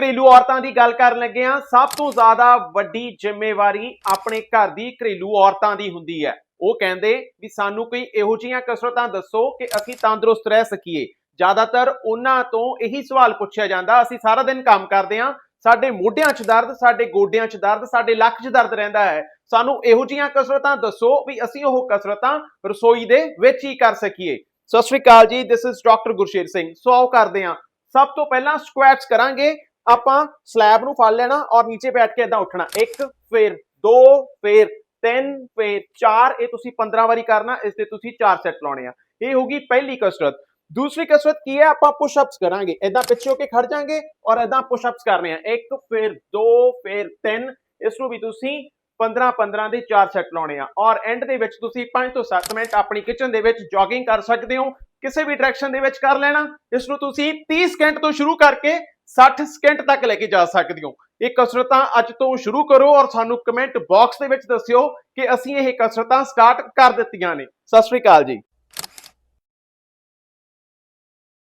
ਘਰੇਲੂ ਔਰਤਾਂ ਦੀ ਗੱਲ ਕਰਨ ਲੱਗੇ ਆ ਸਭ ਤੋਂ ਜ਼ਿਆਦਾ ਵੱਡੀ ਜ਼ਿੰਮੇਵਾਰੀ ਆਪਣੇ ਘਰ ਦੀ ਘਰੇਲੂ ਔਰਤਾਂ ਦੀ ਹੁੰਦੀ ਹੈ। ਉਹ ਕਹਿੰਦੇ ਵੀ ਸਾਨੂੰ ਕੋਈ ਇਹੋ ਜਿਹੀਆਂ ਕਸਰਤਾਂ ਦੱਸੋ ਕਿ ਅਸੀਂ ਤੰਦਰੁਸਤ ਰਹਿ ਸਕੀਏ। ਜ਼ਿਆਦਾਤਰ ਉਹਨਾਂ ਤੋਂ ਇਹੀ ਸਵਾਲ ਪੁੱਛਿਆ ਜਾਂਦਾ, ਅਸੀਂ ਸਾਰਾ ਦਿਨ ਕੰਮ ਕਰਦੇ ਆ ਸਾਡੇ ਮੋਢਿਆਂ 'ਚ ਦਰਦ, ਸਾਡੇ ਗੋਡਿਆਂ 'ਚ ਦਰਦ, ਸਾਡੇ ਲੱਕ 'ਚ ਦਰਦ ਰਹਿੰਦਾ ਹੈ। ਸਾਨੂੰ ਇਹੋ ਜਿਹੀਆਂ ਕਸਰਤਾਂ ਦੱਸੋ ਵੀ ਅਸੀਂ ਉਹ ਕਸਰਤਾਂ ਰਸੋਈ ਦੇ ਵਿੱਚ ਹੀ ਕਰ ਸਕੀਏ। Sat Sri Akal ji this is doctor Gursher Singh. So ਆਓ ਕਰਦੇ ਹਾਂ। ਸਭ ਤੋਂ ਪਹਿਲਾਂ ਸਕੁਐਟਸ ਕਰਾਂਗੇ। ਆਪਾਂ ਸਲੈਬ ਨੂੰ ਫੜ ਲੈਣਾ ਔਰ ਨੀਚੇ ਬੈਠ ਕੇ ਇਦਾਂ ਉੱਠਣਾ। ਇੱਕ, ਫੇਰ ਦੋ, ਫੇਰ ਤਿੰਨ, ਫਿਰ ਚਾਰ, ਇਹ ਤੁਸੀਂ 15 ਵਾਰੀ ਕਰਨਾ, ਇਸ ਦੇ ਤੁਸੀਂ ਚਾਰ ਸੈੱਟ ਲਾਉਣੇ ਆ। ਇਹ ਹੋਗੀ ਪਹਿਲੀ ਕਸਰਤ। ਦੂਸਰੀ ਕਸਰਤ ਕੀ ਹੈ? ਆਪਾਂ ਪੁਸ਼ ਅਪਸ ਕਰਾਂਗੇ। ਇਦਾਂ ਪਿੱਛੇ ਹੋ ਕੇ ਖੜ ਜਾਾਂਗੇ ਔਰ ਇਦਾਂ ਪੁਸ਼ ਅਪਸ ਕਰਨੇ ਆ। ਇੱਕ, ਫਿਰ ਦੋ, ਫੇਰ ਤਿੰਨ, ਇਸ ਨੂੰ ਵੀ ਤੁਸੀਂ 15 15 ਦੇ ਚਾਰ ਸੈੱਟ ਲਾਉਣੇ ਆ। ਔਰ ਐਂਡ ਦੇ ਵਿੱਚ ਤੁਸੀਂ 5 ਤੋਂ 7 ਮਿੰਟ ਆਪਣੀ ਕਿਚਨ ਦੇ ਵਿੱਚ ਜੋਗਿੰਗ ਕਰ ਸਕਦੇ ਹੋ। ਕਿਸੇ ਵੀ ਡਾਇਰੈਕਸ਼ਨ ਦੇ ਵਿੱਚ ਕਰ ਲੈਣਾ। ਇਸ ਨੂੰ ਤੁਸੀਂ 30 ਸਕਿੰਟ ਤੋਂ ਸ਼ੁਰੂ ਕਰਕੇ 60 ਸਕਿੰਟ ਤੱਕ ਲੈ ਕੇ ਜਾ ਸਕਦੇ ਹੋ। ਇਹ ਕਸਰਤਾਂ ਅੱਜ ਤੋਂ ਸ਼ੁਰੂ ਕਰੋ ਔਰ ਸਾਨੂੰ ਕਮੈਂਟ ਬਾਕਸ ਦੇ ਵਿੱਚ ਦੱਸਿਓ ਕਿ ਅਸੀਂ ਇਹ ਕਸਰਤਾਂ ਸਟਾਰਟ ਕਰ ਦਿੱਤੀਆਂ ਨੇ। ਸਤਿ ਸ਼੍ਰੀ ਅਕਾਲ ਜੀ।